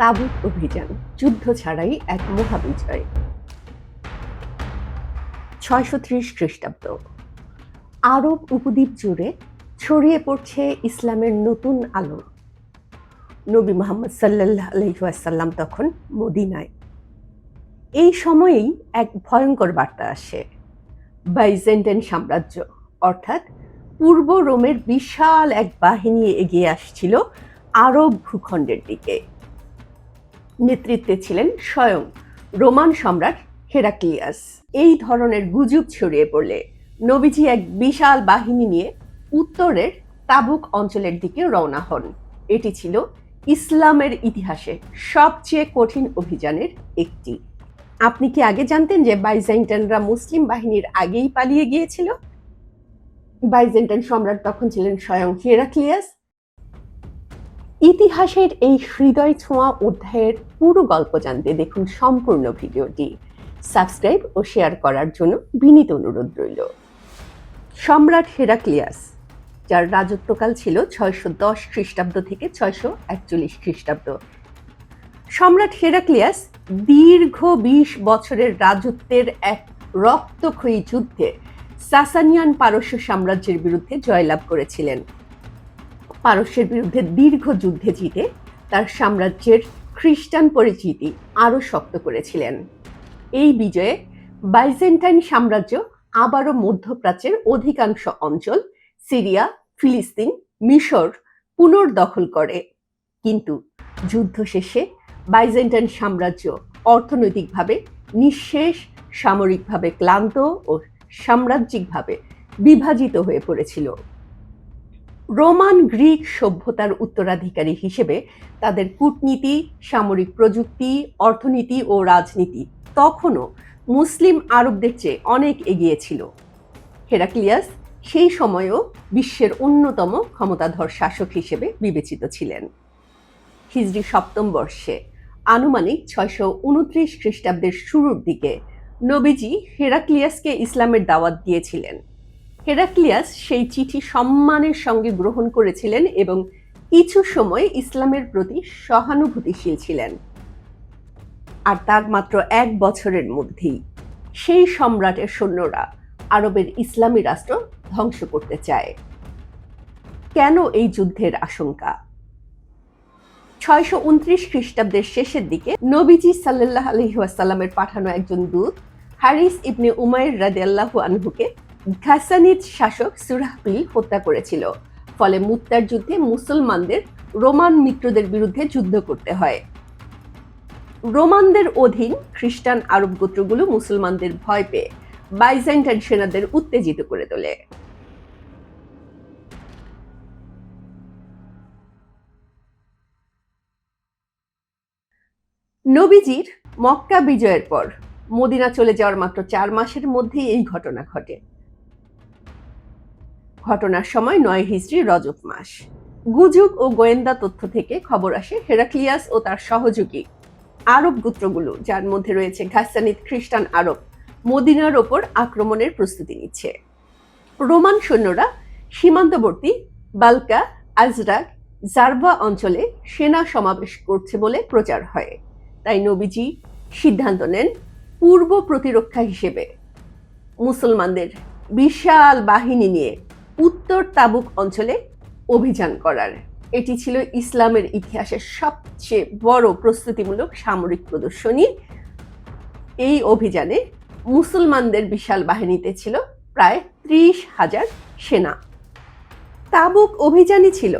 তাবুক অভিযান, যুদ্ধ ছাড়াই এক মহাবিজয়। ছয়শো ত্রিশ খ্রিস্টাব্দ। আরব উপদ্বীপ জুড়ে ছড়িয়ে পড়ছে ইসলামের নতুন আলো। নবী মোহাম্মদ সাল্লাহ আলহিহাসাল্লাম তখন মদিনায়। এই সময়েই এক ভয়ঙ্কর বার্তা আসে। বাইজেন্টাইন সাম্রাজ্য, অর্থাৎ পূর্ব রোমের বিশাল এক বাহিনী এগিয়ে আসছিল আরব ভূখণ্ডের দিকে। নেতৃত্বে ছিলেন স্বয়ং রোমান সম্রাট হেরাক্লিয়াস। এই ধরনের গুজব ছড়িয়ে পড়লে নবীজি এক বিশাল বাহিনী নিয়ে উত্তরের তাবুক অঞ্চলের দিকে রওনা হন। এটি ছিল ইসলামের ইতিহাসে সবচেয়ে কঠিন অভিযানের একটি। আপনি কি আগে জানতেন যে বাইজেন্টানরা মুসলিম বাহিনীর আগেই পালিয়ে গিয়েছিল? বাইজেন্টাইন সম্রাট তখন ছিলেন স্বয়ং হেরাক্লিয়াস। ইতিহাসের এই হৃদয় ছোঁয়া অধ্যায়ের পুরো গল্প জানতে দেখুন সম্পূর্ণ ভিডিওটি। সাবস্ক্রাইব ও শেয়ার করার জন্য বিনীত অনুরোধ রইল। সম্রাট হেরাক্লিয়াস, যার রাজত্বকাল ছিল ছয়শো দশ খ্রিস্টাব্দ থেকে ছয়শো একচল্লিশ খ্রিস্টাব্দ। সম্রাট হেরাক্লিয়াস দীর্ঘ বিশ বছরের রাজত্বের এক রক্তক্ষয়ী যুদ্ধে সাসানিয়ান পারস্য সাম্রাজ্যের বিরুদ্ধে জয়লাভ করেছিলেন। পারস্যের বিরুদ্ধে দীর্ঘ যুদ্ধে জিতে তার সাম্রাজ্যের খ্রিস্টান পরিচিতি আরও শক্ত করেছিলেন। এই বিজয়ে বাইজেন্টাইন সাম্রাজ্য আবারও মধ্যপ্রাচ্যের অধিকাংশ অঞ্চল, সিরিয়া, ফিলিস্তিন, মিশর পুনর্দখল করে। কিন্তু যুদ্ধ শেষে বাইজেন্টাইন সাম্রাজ্য অর্থনৈতিকভাবে নিঃশেষ, সামরিকভাবে ক্লান্ত ও সাম্রাজ্যিকভাবে বিভাজিত হয়ে পড়েছিল। রোমান গ্রিক সভ্যতার উত্তরাধিকারী হিসেবে তাদের কূটনীতি, সামরিক প্রযুক্তি, অর্থনীতি ও রাজনীতি তখনও মুসলিম আরবদের চেয়ে অনেক এগিয়ে ছিল। হেরাক্লিয়াস সেই সময়েও বিশ্বের অন্যতম ক্ষমতাধর শাসক হিসেবে বিবেচিত ছিলেন। হিজরি সপ্তম বর্ষে আনুমানিক ছয়শো উনত্রিশ খ্রিস্টাব্দের শুরুর দিকে নবীজি হেরাক্লিয়াসকে ইসলামের দাওয়াত দিয়েছিলেন। হেরাক্লিয়াস সেই চিঠি সম্মানের সঙ্গে গ্রহণ করেছিলেন এবং কিছু সময় ইসলামের প্রতি সহানুভূতিশীল ছিলেন। আর তার মাত্র এক বছরের মধ্যেই সেই সম্রাটের সৈন্যরা আরবের ইসলামী রাষ্ট্র ধ্বংস করতে চায়। কেন এই যুদ্ধের আশঙ্কা? ছয়শো উনত্রিশ খ্রিস্টাব্দের শেষের দিকে নবীজি সাল্লাহ আলহিহাসাল্লামের পাঠানো একজন দূত হারিস ইবনে উমায়ের রাদিয়াল্লাহু আনহুকে ঘাসানিদ শাসক সুরাহবিল হত্যা করেছিল। ফলে মুত্তার যুদ্ধে মুসলমানদের, রোমান মিত্রদের বিরুদ্ধে যুদ্ধ করতে হয়। রোমানদের অধীন খ্রিস্টান আরব গোত্রগুলো মুসলমানদের ভয় পেয়ে বাইজেন্টাইন সেনাদের উত্তেজিত করে তোলে। নবীজির মক্কা বিজয়ের পর মদিনা চলে যাওয়ার মাত্র চার মাসের মধ্যেই এই ঘটনা ঘটে। ঘটনার সময় নয় হিজড়ি রজব মাস। গুজব ও গোয়েন্দা তথ্য থেকে খবর আসে হেরাক্লিয়াস ও তার সহযোগী আরব গোত্রগুলো, যার মধ্যে রয়েছে ঘাসানিদ খ্রিস্টান আরব। মদিনার ওপর আক্রমণের প্রস্তুতি নিচ্ছে। রোমান সৈন্যরা সীমান্তবর্তী বালকা, আজরাক জারবা অঞ্চলে সেনা সমাবেশ করছে বলে প্রচার হয়। তাই নবীজি সিদ্ধান্ত নেন পূর্ব প্রতিরক্ষা হিসেবে। মুসলমানদের বিশাল বাহিনী নিয়ে উত্তর তাবুক অঞ্চলে অভিযান করার। এটি ছিল ইসলামের ইতিহাসের সবচেয়ে বড় প্রস্তুতিমূলক সামরিক প্রদর্শনী। এই অভিযানে মুসলমানদের বিশাল বাহিনীতে ছিল প্রায় ত্রিশ হাজার সেনা। তাবুক অভিযানই ছিল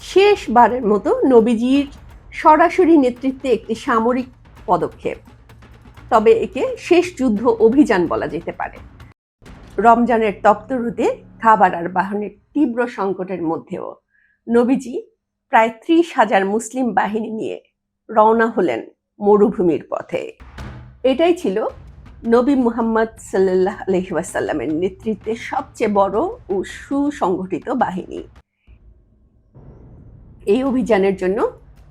শেষবারের মতো নবীজির সরাসরি নেতৃত্বে একটি সামরিক পদক্ষেপ। তবে একে শেষ যুদ্ধ অভিযান বলা যেতে পারে। রমজানের তপ্ত রোদে খাবার আর বাহনের তীব্র সংকটের মধ্যেও নবীজি প্রায় ত্রিশ হাজার মুসলিম বাহিনী নিয়ে রওনা হলেন মরুভূমির পথে। এটাই ছিল নবী মুহাম্মদ সাল্লাহ আলহিবাসাল্লামের নেতৃত্বে সবচেয়ে বড় ও সুসংগঠিত বাহিনী। এই অভিযানের জন্য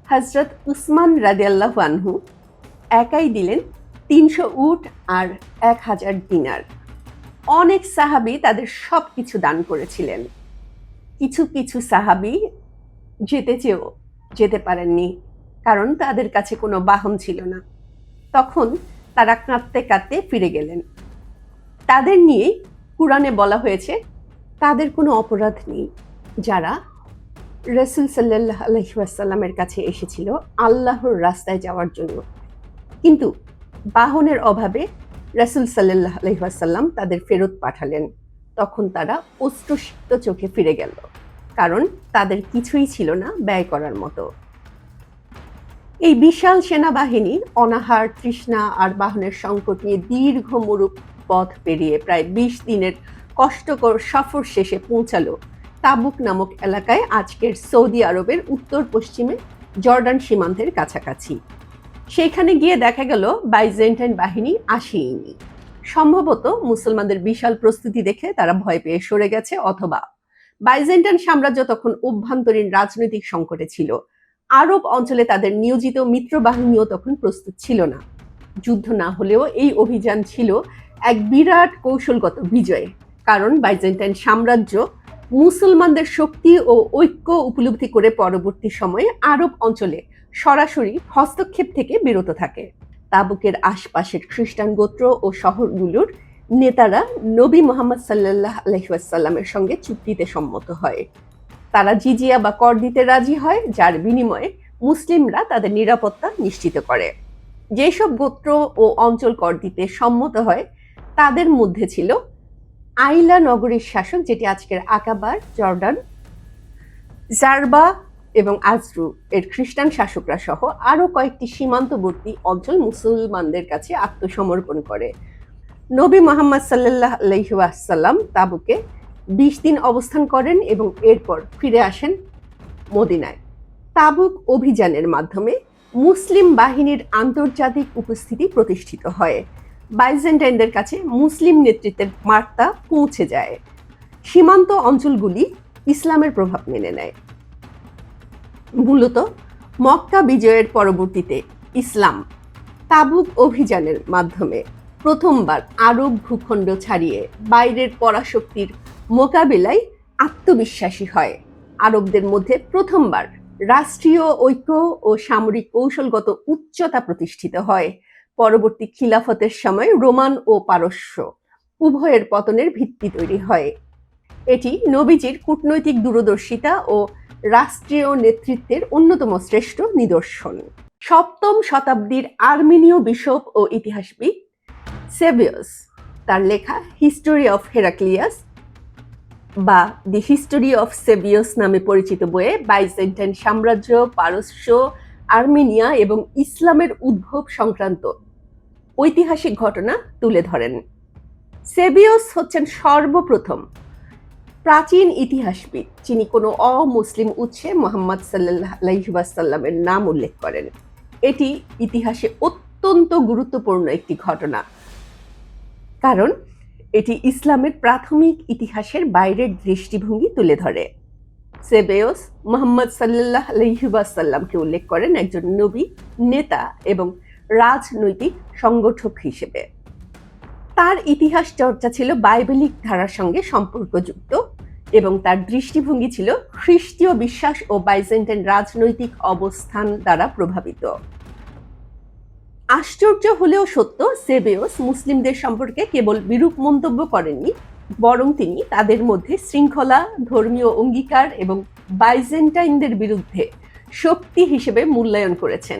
হজরত উসমান রাদিয়াল্লাহ আনহু একাই দিলেন তিনশো উট আর এক হাজার দিনার। অনেক সাহাবি তাদের সব কিছু দান করেছিলেন। কিছু কিছু সাহাবি যেতে চেয়েও যেতে পারেননি, কারণ তাদের কাছে কোনো বাহন ছিল না। তখন তারা কাঁদতে কাঁদতে ফিরে গেলেন। তাদের নিয়েই কোরআনে বলা হয়েছে, তাদের কোনো অপরাধ নেই। যারা রসুল সাল্লাহ আলহিহাসাল্লামের কাছে এসেছিল আল্লাহর রাস্তায় যাওয়ার জন্য। কিন্তু বাহনের অভাবে রসুল সাল্লাহ আলহিহাসাল্লাম তাদের ফেরত পাঠালেন। তখন তারা অস্ত্রসিক্ত চোখে ফিরে গেল, কারণ তাদের কিছুই ছিল না ব্যয় করার মতো। এই বিশাল সেনাবাহিনী অনাহার, তৃষ্ণা আর বাহনের সংকট নিয়ে দীর্ঘ মরুপ পথ পেরিয়ে প্রায় বিশ দিনের কষ্টকর সফর শেষে পৌঁছালো তাবুক নামক এলাকায় আজকের সৌদি আরবের উত্তর পশ্চিমে জর্ডান সীমান্তের কাছাকাছি। সেখানে গিয়ে দেখা গেল বাইজেন্টাইন বাহিনী আসেইনি। সম্ভবত মুসলমানদের বিশাল প্রস্তুতি দেখে তারা ভয় পেয়ে সরে গেছে অথবা বাইজেন্টাইন সাম্রাজ্য তখন অভ্যন্তরীণ রাজনৈতিক সংকটে ছিল। আরব অঞ্চলে তাদের নিয়োজিত মিত্র বাহিনীও তখন প্রস্তুত ছিল না। যুদ্ধ না হলেও এই অভিযান ছিল এক বিরাট কৌশলগত বিজয়, কারণ বাইজেন্টাইন সাম্রাজ্য মুসলমানদের শক্তি ও ঐক্য উপলব্ধি করে পরবর্তী সময়ে আরব অঞ্চলে সরাসরি হস্তক্ষেপ থেকে বিরত থাকে। তাবুকের আশপাশের খ্রিস্টান গোত্র ও শহরগুলোর নেতারা নবী মোহাম্মদ সাল্লাহ আলহিসাল্লামের সঙ্গে চুক্তিতে সম্মত হয়। তারা জিজিয়া বা কর দিতে রাজি হয়, যার বিনিময়ে মুসলিমরা তাদের নিরাপত্তা নিশ্চিত করে। যেসব গোত্র ও অঞ্চল কর দিতে সম্মত হয়, তাদের মধ্যে ছিল আইলা নগরীর শাসক, যেটি আজকের আকাবার, জর্ডান, জারবা এবং আজরু এর খ্রিস্টান শাসকরা সহ আরও কয়েকটি সীমান্তবর্তী অঞ্চল মুসলমানদের কাছে আত্মসমর্পণ করে। নবী মোহাম্মদ সাল্লাহ আলহিহাসাল্লাম তাবুকে বিশ দিন অবস্থান করেন এবং এরপর ফিরে আসেন মদিনায়। তাবুক অভিযানের মাধ্যমে মুসলিম বাহিনীর আন্তর্জাতিক উপস্থিতি প্রতিষ্ঠিত হয়। বাইজেন্টাইনদের কাছে মুসলিম নেতৃত্বের বার্তা পৌঁছে যায়। সীমান্ত অঞ্চলগুলি ইসলামের প্রভাব মেনে নেয়। মূলত মক্কা বিজয়ের পরবর্তীতে ইসলাম তাবুক অভিযানের মাধ্যমে প্রথমবার আরব ভূখণ্ড ছাড়িয়ে বাইরের পরাশক্তির মোকাবিলায় আত্মবিশ্বাসী হয়। আরবদের মধ্যে প্রথমবার রাষ্ট্রীয় ঐক্য ও সামরিক কৌশলগত উচ্চতা প্রতিষ্ঠিত হয়। পরবর্তী খিলাফতের সময় রোমান ও পারস্য উভয়ের পতনের ভিত্তি তৈরি হয়। এটি নবীজির কূটনৈতিক দূরদর্শিতা ও রাষ্ট্রীয় নেতৃত্বের অন্যতম শ্রেষ্ঠ নিদর্শন। সপ্তম শতাব্দীর আর্মেনীয় বিশপ ও ইতিহাসবিদ সেভিয়াস তার লেখা হিস্টোরি অফ হেরাক্লিয়াস বা দি হিস্টোরি অফ সেভিয়াস নামে পরিচিত বইয়ে বাইজেন্টাইন সাম্রাজ্য, পারস্য, আর্মেনিয়া এবং ইসলামের উদ্ভব সংক্রান্ত ঐতিহাসিক ঘটনা তুলে ধরেন। সেবিয়স হচ্ছেন সর্বপ্রথম প্রাচীন ইতিহাসবিদ, যিনি কোনো অমুসলিম উৎসে মোহাম্মদ সাল্লাহ আলাইসাল্লামের নাম উল্লেখ করেন। এটি ইতিহাসে অত্যন্ত গুরুত্বপূর্ণ একটি ঘটনা। কারণ, এটি ইসলামের প্রাথমিক ইতিহাসের বাইরের দৃষ্টিভঙ্গি তুলে ধরে। সেবেয়স মোহাম্মদ সাল্লাহ আলহিবাসাল্লামকে উল্লেখ করেন একজন নবী, নেতা এবং রাজনৈতিক সংগঠক হিসেবে। তার ইতিহাস চর্চা ছিল বাইবেলিক ধারার সঙ্গে সম্পর্কযুক্ত। এবং তার দৃষ্টিভঙ্গি ছিল খ্রিস্টীয় বিশ্বাস ও বাইজেন্টাইন রাজনৈতিক অবস্থান দ্বারা প্রভাবিত। আশ্চর্য হলেও সত্য, সেবেয়স মুসলিমদের সম্পর্কে কেবল বিরূপ মন্তব্য করেননি, বরং তিনি তাদের মধ্যে শৃঙ্খলা, ধর্মীয় অঙ্গীকার এবং বাইজেন্টাইনদের বিরুদ্ধে শক্তি হিসেবে মূল্যায়ন করেছেন।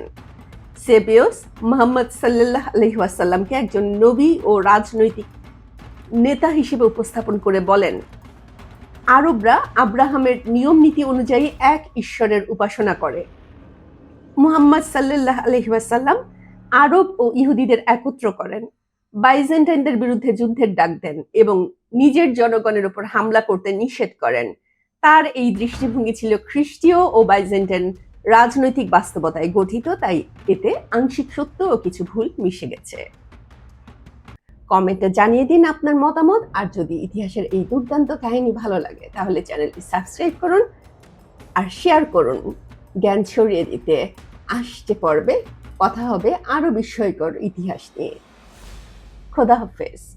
সেবেওস মোহাম্মদ সাল্লাহ আলহিহাসাল্লামকে একজন নবী ও রাজনৈতিক নেতা হিসেবে উপস্থাপন করে বলেন আরবরা আব্রাহামের নিয়ম নীতি অনুযায়ী এক ঈশ্বরের উপাসনা করে। মুহাম্মদ সাল্লাহ আলহিহাসাল্লাম আরব ও ইহুদিদের একত্র করেন, বাইজেন্টাইনদের বিরুদ্ধে যুদ্ধের ডাক দেন এবং নিজের জনগণের উপর হামলা করতে নিষেধ করেন। তার এই দৃষ্টিভঙ্গি ছিল খ্রিস্টীয় ও বাইজেন্টাইন রাজনৈতিক বাস্তবতায় গঠিত, তাই এতে আংশিক সত্য ও কিছু ভুল মিশে গেছে। কমেন্টে জানিয়ে দিন আপনার মতামত। আর যদি ইতিহাসের এই দুর্দান্ত কাহিনী ভালো লাগে, তাহলে চ্যানেলটি সাবস্ক্রাইব করুন আর শেয়ার করুন। জ্ঞান ছড়িয়ে দিতে আসতে পর্বে। কথা হবে আরও বিস্ময়কর ইতিহাস নিয়ে। খোদা হাফেজ।